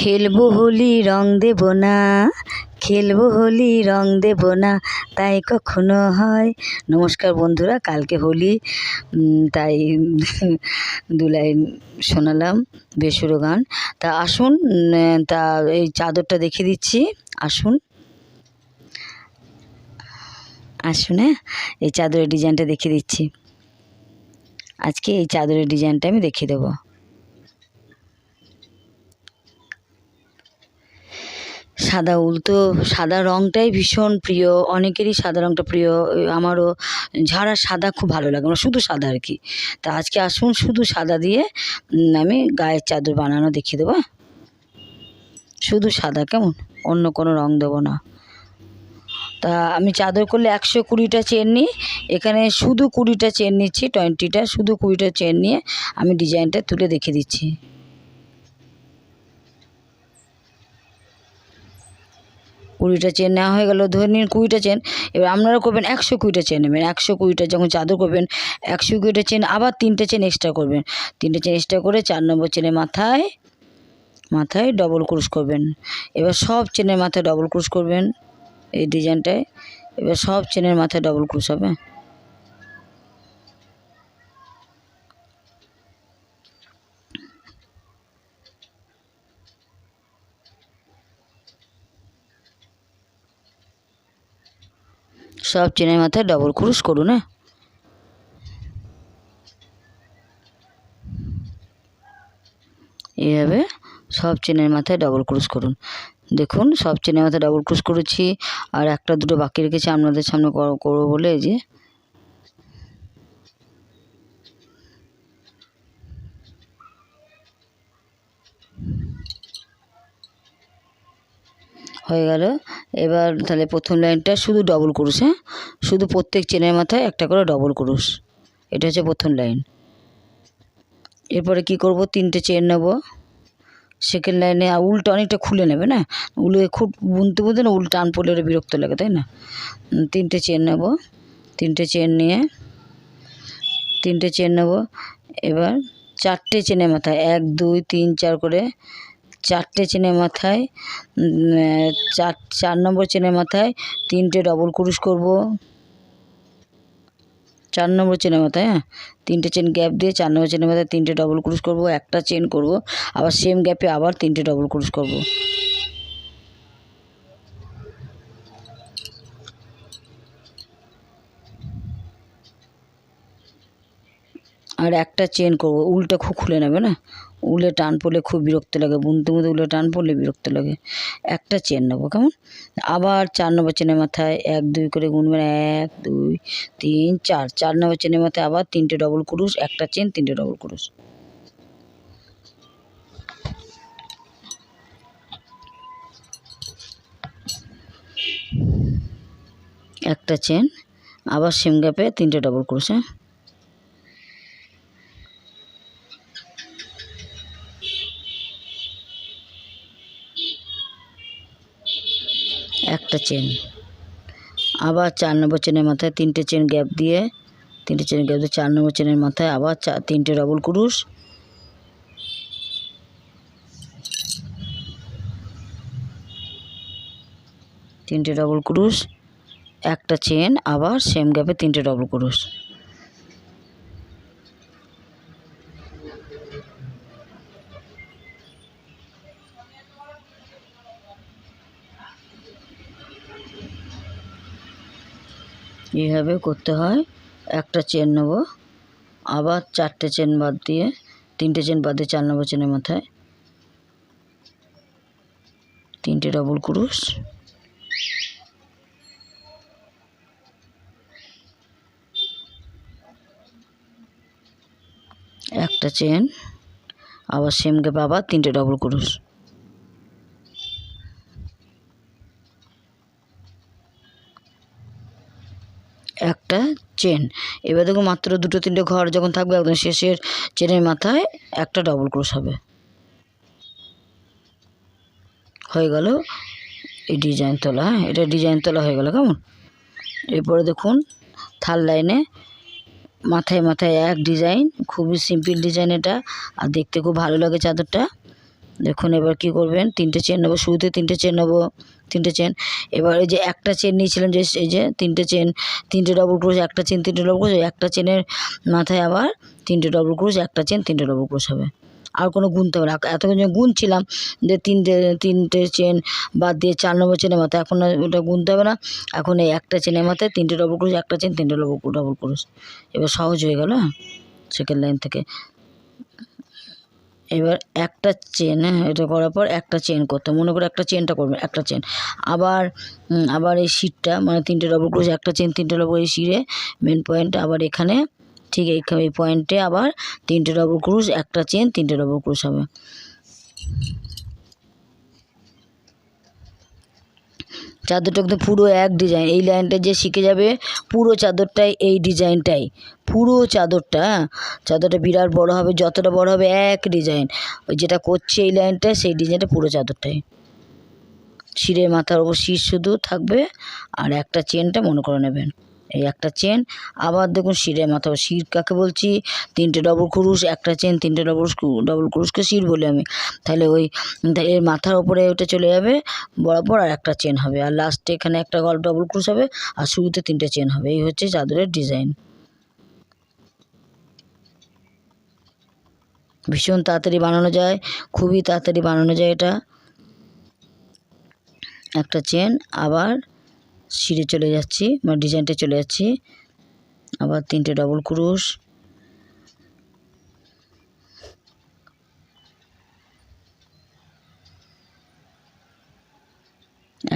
খেলব হোলি রং দেব না, খেলব হোলি রং দেব না, তাই কখনো হয়। নমস্কার বন্ধুরা, কালকে হোলি তাই দু লাইন শোনালাম বেসুরো গান। তা আসুন তা এই চাদরটা দেখিয়ে দিচ্ছি। আসুন। আসুন হ্যাঁ এই চাদরের ডিজাইনটা দেখিয়ে দিচ্ছি। আজকে এই চাদরের ডিজাইনটা আমি দেখিয়ে দেবো। সাদা উল। তো সাদা রঙটাই ভীষণ প্রিয়, অনেকেরই সাদা রঙটা প্রিয়। আমারও ঝাড়া সাদা খুব ভালো লাগে, আমার শুধু সাদা আর কি। তা আজকে আসুন শুধু সাদা দিয়ে আমি গায়ের চাদর বানানো দেখিয়ে দেবো হ্যাঁ? শুধু সাদা কেমন? অন্য কোনো রং দেবো না। তা আমি চাদর করলে একশো কুড়িটা চেন নিই, এখানে শুধু কুড়িটা চেন নিচ্ছি, টোয়েন্টিটা শুধু কুড়িটা চেন নিয়ে আমি ডিজাইনটা তুলে দেখিয়ে দিচ্ছি। কুড়িটা চেন নেওয়া হয়ে গেল, ধরে নিন কুড়িটা চেন এবার আপনারা করবেন একশো কুড়িটা চেন নেবেন। একশো কুড়িটা যখন চাদর করবেন, একশো কুড়িটা চেন আবার তিনটে চেন এক্সট্রা করবেন। তিনটে চেন এক্সট্রা করে চার নম্বর চেনের মাথায় মাথায় ডবল ক্রুশ করবেন। এবার সব চেনের মাথায় ডবল ক্রুশ করবেন এই ডিজাইনটায় এবার সব চেনের মাথায় ডবল ক্রুশ হবে। সব চেনের মাথায় ডবল ক্রুশ করুন হ্যাঁ এইভাবে সব চেনের মাথায় ডবল ক্রুশ করুন। দেখুন, সব চেনের মাথায় ডবল ক্রুশ করেছি, আর একটা দুটো বাকি রেখেছি, আপনাদের সামনে কর- করব বলে এই যে হয়ে গেল। এবার তাহলে প্রথম লাইনটা শুধু ডবল ক্রুশ হ্যাঁ? শুধু প্রত্যেক চেনের মাথায় একটা করে ডবল ক্রুশ এটা হচ্ছে প্রথম লাইন। এরপরে কি করব? তিনটে চেন নেব। সেকেন্ড লাইনে উলটা অনেকটা খুলে নেবে, না? উলে খুব বুনতে বুনতে না উল টান পড়লে বিরক্ত লাগে, তাই না? তিনটে চেন নেব। তিনটে চেন নিয়ে তিনটে চেন নেব। এবার চারটে চেনের মাথায়, এক, দুই, তিন, চার করে চারটে চেনের মাথায় চার চার নম্বর চেনের মাথায় তিনটে ডবল ক্রুশ করব। চার নম্বর চেনের মাথায় হ্যাঁ? তিনটে চেন গ্যাপ দিয়ে চার নম্বর চেনের মাথায় তিনটে ডবল ক্রুশ করব, একটা চেন করব, আবার সেম গ্যাপে আবার তিনটে ডবল ক্রুশ করব। আর একটা চেন করব। উলটা খুব খুলে নেবে না? উলে টান পড়লে খুব বিরক্ত লাগে। বুনতে বুনতে উলে টান পড়লে বিরক্ত লাগে। একটা চেন নেব কেমন? আবার চার নম্বর চেনের মাথায় এক, দুই করে গুনবেন। এক, দুই, তিন, চার। চার নম্বর চেনের মাথায় আবার তিনটে ডবল ক্রুশ, একটা চেন তিনটে ডবল ক্রুশ। একটা চেন আবার সেম গ্যাপে তিনটে ডবল ক্রুশ হ্যাঁ? একটা চেন আবার চার নম্বর চেনের মাথায় তিনটে চেন গ্যাপ দিয়ে, তিনটে চেন গ্যাপ দিয়ে চার নম্বর চেনের মাথায় আবার চার তিনটে ডবল কুরুশ তিনটে ডবল কুরুশ একটা চেন আবার সেম গ্যাপে তিনটে ডবল ক্রুশ এইভাবে করতে হয়। একটা চেন নেব। আবার চারটে চেন বাদ দিয়ে, তিনটে চেন বাদ দিয়ে চার নম্বর চেনের মাথায়। তিনটে ডবল ক্রুশ একটা চেন আবার সেম গ্যাপে আবার তিনটে ডবল ক্রুশ একটা চেন এবার দেখো মাত্র দুটো তিনটে ঘর যখন থাকবে একদম শেষের চেনের মাথায় একটা ডবল ক্রোশ হবে। হয়ে গেল এই ডিজাইন তোলা হ্যাঁ? এটা ডিজাইন তোলা হয়ে গেল, কেমন? এরপরে দেখুন থার্ড লাইনে মাথায় মাথায় এক ডিজাইন খুবই সিম্পল ডিজাইন এটা, আর দেখতে খুব ভালো লাগে চাদরটা। দেখুন এবার কি করবেন, তিনটে চেন নেব, শুরুতে তিনটে চেন নেব। তিনটে চেন এবার এই যে একটা চেন নিয়েছিলাম যে, এই যে তিনটে চেন তিনটে ডবল ক্রোশ একটা চেন তিনটে ডবল ক্রোশ একটা চেনের মাথায় আবার তিনটে ডবল ক্রোশ একটা চেন তিনটে ডবল ক্রোশ হবে। আর কোনো গুনতে হবে না। এতক্ষণ গুনছিলাম যে তিনটে তিনটে চেন বাদ দিয়ে চার নম্বর চেনের মাথায়, এখন ওটা গুনতে হবে না। এখন এই একটা চেনের মাথায় তিনটে ডবল ক্রোশ একটা চেন তিনটে ডবল ডবল ক্রোশ এবার সহজ হয়ে গেল হ্যাঁ? সেকেন্ড লাইন থেকে। এবার একটা চেন হ্যাঁ এটা করার পর একটা চেন করতে মনে করে একটা চেনটা করবে, একটা চেন আবার আবার এই শিটটা মানে তিনটে ডবল ক্রোশ একটা চেন তিনটে ডবল এই শিরে মেন পয়েন্ট আবার এখানে, ঠিক এইখানে, এই পয়েন্টে আবার তিনটে ডবল ক্রোশ একটা চেন তিনটে ডবল ক্রোশ হবে। চাদরটা কিন্তু পুরো এক ডিজাইন এই লাইনটা যে শিখে যাবে, পুরো চাদরটাই এই ডিজাইনটাই পুরো চাদরটা হ্যাঁ? চাদরটা বিরাট বড় হবে, যতটা বড় হবে এক ডিজাইন ওই যেটা করছে এই লাইনটা সেই ডিজাইনটা পুরো চাদরটাই। শিরের মাথার ওপর শির শুধু থাকবে, আর একটা চেনটা মনে করে নেবেন। এই একটা চেন আবার দেখুন শিরের মাথা শির কাকে বলছি? তিনটে ডবল ক্রুশ একটা চেন তিনটে ডবল ডবল ক্রুশকে শির বলি আমি। তাহলে ওই এর মাথার ওপরে ওটা চলে যাবে, বরাবর আর একটা চেন হবে। আর লাস্টে এখানে একটা গল্প ডবল ক্রুশ হবে, আর শুরুতে তিনটে চেন হবে। এই হচ্ছে চাদরের ডিজাইন ভীষণ তাড়াতাড়ি বানানো যায়, খুবই তাড়াতাড়ি বানানো যায় এটা। একটা চেন আবার সিঁড়ে চলে যাচ্ছি মানে ডিজাইনটা চলে যাচ্ছি। আবার তিনটে ডবল ক্রুশ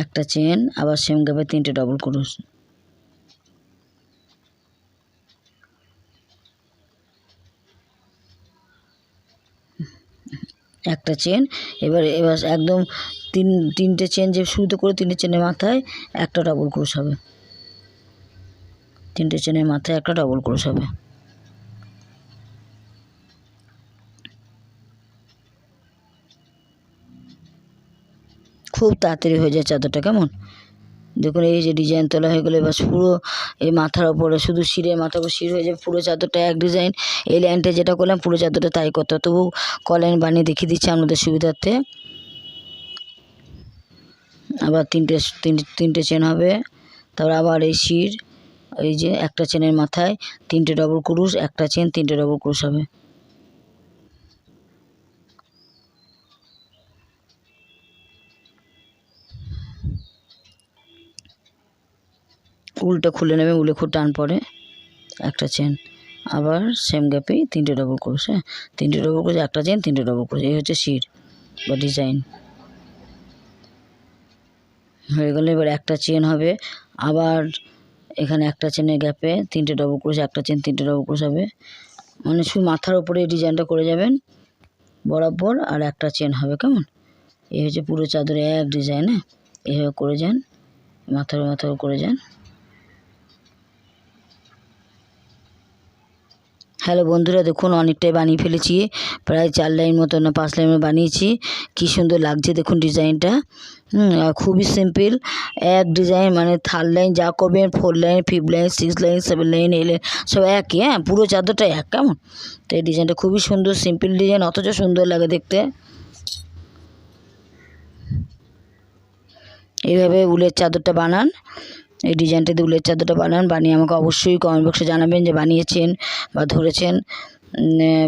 একটা চেন আবার সেম গ্যাপে তিনটে ডবল ক্রুশ একটা চেন এবার এবার একদম তিন, তিনটে চেন যে শুরুতে করে তিনটে চেনের মাথায় একটা ডবল ক্রোশ হবে। তিনটে চেনের মাথায় একটা ডবল ক্রোশ হবে। খুব তাড়াতাড়ি হয়ে যায় চাদরটা কেমন? দেখুন, এই যে ডিজাইন তোলা হয়ে গেলো, এবার পুরো এই মাথার ওপরে শুধু শিরের মাথার উপর শির হয়ে যাবে, পুরো চাদরটা এক ডিজাইন এই লাইনটা যেটা করলাম, পুরো চাদরটা তাই করতে। তবু কলাইন বানিয়ে দেখিয়ে দিচ্ছি আপনাদের সুবিধার্থে। আবার তিনটে তিনটে তিনটে চেন হবে। তারপর আবার এই শির, এই যে একটা চেনের মাথায় তিনটে ডবল ক্রুশ একটা চেন তিনটে ডবল ক্রুশ হবে। উলটা খুলে নেবে, উলে খুব টান পড়ে, একটা চেন আবার সেম গ্যাপেই তিনটে ডবল ক্রোশ হ্যাঁ? তিনটে ডবল ক্রোশ একটা চেন তিনটে ডবল ক্রোশ এই হচ্ছে শির বা ডিজাইন হয়ে গেলে, এবার একটা চেন হবে। আবার এখানে একটা চেনের গ্যাপে তিনটে ডবল ক্রোশ একটা চেন তিনটে ডবল ক্রোশ হবে। মানে শুধু মাথার উপরে এই ডিজাইনটা করে যাবেন, বরাবর আর একটা চেন হবে, কেমন? এই হচ্ছে পুরো চাদরে এক ডিজাইনে এভাবে করে যান, মাথার মাথার করে যান। হ্যালো বন্ধুরা, দেখুন অনেকটাই বানিয়ে ফেলেছি, প্রায় চার লাইন মতো না পাঁচ লাইন বানিয়েছি। কী সুন্দর লাগছে দেখুন ডিজাইনটা। খুবই সিম্পল, এক ডিজাইন মানে থার্ড লাইন যা করবেন, four line fifth line, six line, seven line এই লাইন, সব একই হ্যাঁ পুরো চাদরটা এক, কেমন? তো এই ডিজাইনটা খুবই সুন্দর, সিম্পল ডিজাইন, অথচ সুন্দর লাগে দেখতে। এইভাবে উলের চাদরটা বানান। এই ডিজাইনটা দিয়ে উলের চাদরটা বানান। বানিয়ে আমাকে অবশ্যই কমেন্ট বক্সে জানাবেন যে বানিয়েছেন বা ধরেছেন।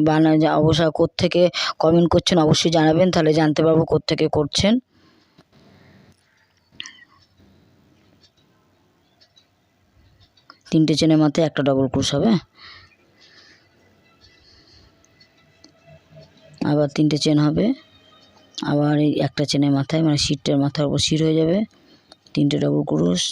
বানা অবশ্যই কোত্থেকে কমেন্ট করছেন অবশ্যই জানাবেন। তাহলে জানতে পারব কোত্থেকে করছেন। তিনটে চেনের মাথায় একটা ডবল ক্রুশ হবে। আবার তিনটে চেন হবে। আবার এই একটা চেনের মাথায় মানে শিরটার মাথার উপর শির হয়ে যাবে। তিনটে ডবল ক্রুশ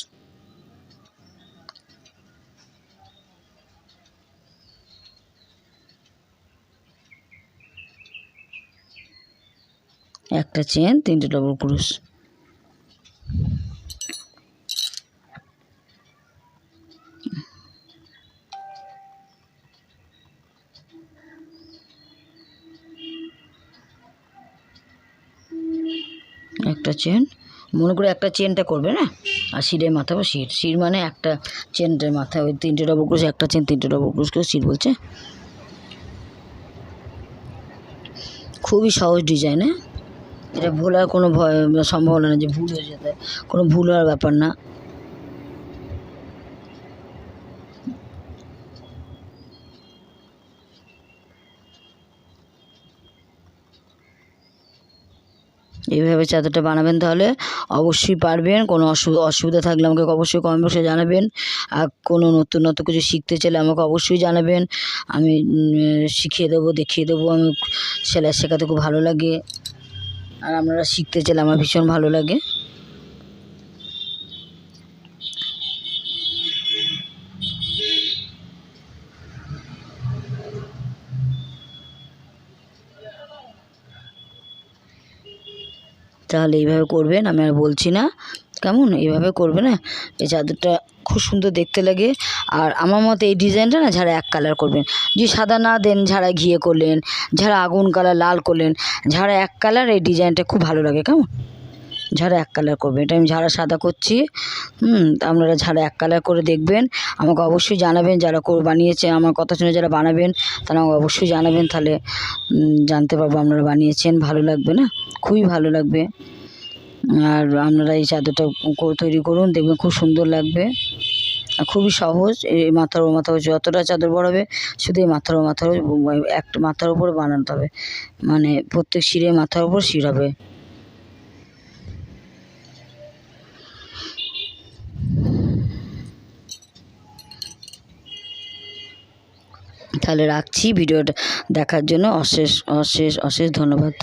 একটা চেন, তিনটে ডবল ক্রুশ। একটা চেন। মনে করে একটা চেনটা করবে না? আর শিরের মাথা বা শির। শির মানে একটা চেনটার মাথা। ওই তিনটে ডবল ক্রুশ, একটা চেন, তিনটে ডবল ক্রুশ করে শির বলছে। খুবই সহজ ডিজাইন হ্যাঁ ভুল ভোলার কোনো ভয়, সম্ভাবনা নেই যে ভুল হয়ে যেতে। কোনো ভুল হওয়ার ব্যাপার না। এইভাবে চাদরটা বানাবেন তাহলে অবশ্যই পারবেন। কোনো অসু- অসুবিধা থাকলে আমাকে অবশ্যই কমেন্ট বক্সে জানাবেন। আর কোনো নতুন নতুন কিছু শিখতে চাইলে আমাকে অবশ্যই জানাবেন। আমি শিখিয়ে দেবো, দেখিয়ে দেবো। আমি সেলাই শেখাতে খুব ভালো লাগে। আর আপনারা শিখতে চাইলে আমার ভীষণ ভালো লাগে। তাহলে এইভাবে করবেন, আমি আর বলছি না। কেমন? এইভাবে করবে না? এই চাদরটা খুব সুন্দর দেখতে লাগে। আর আমার মতে এই ডিজাইনটা না যারা এক কালার করবেন যদি সাদা না দেন যারা ঘিয়ে করলেন, যারা আগুন কালার লাল করলেন, যারা এক কালার এই ডিজাইনটা খুব ভালো লাগে, কেমন? ঝাড়া এক কালার করবেন, এটা আমি ঝাড়া সাদা করছি, হুম, আপনারা ঝাড়া এক কালার করে দেখবেন, আমাকে অবশ্যই জানাবেন যারা বানিয়েছে, আমার কথা শুনে যারা বানাবেন, তারা আমাকে অবশ্যই জানাবেন, তাহলে জানতে পারব আপনারা বানিয়েছেন, ভালো লাগবে না? খুবই ভালো লাগবে। আর আপনারা এই চাদরটা তৈরি করুন, দেখবেন খুব সুন্দর লাগবে। খুবই সহজ, এই মাথার ও মাথা যতটা চাদর বড় হবে, শুধু এই মাথার ও মাথার একটা মাথার উপরে বানাতে হবে। মানে প্রত্যেক শিরে মাথার উপর শির হবে। তাহলে রাখছি, ভিডিওটা দেখার জন্য অশেষ অশেষ অশেষ ধন্যবাদ।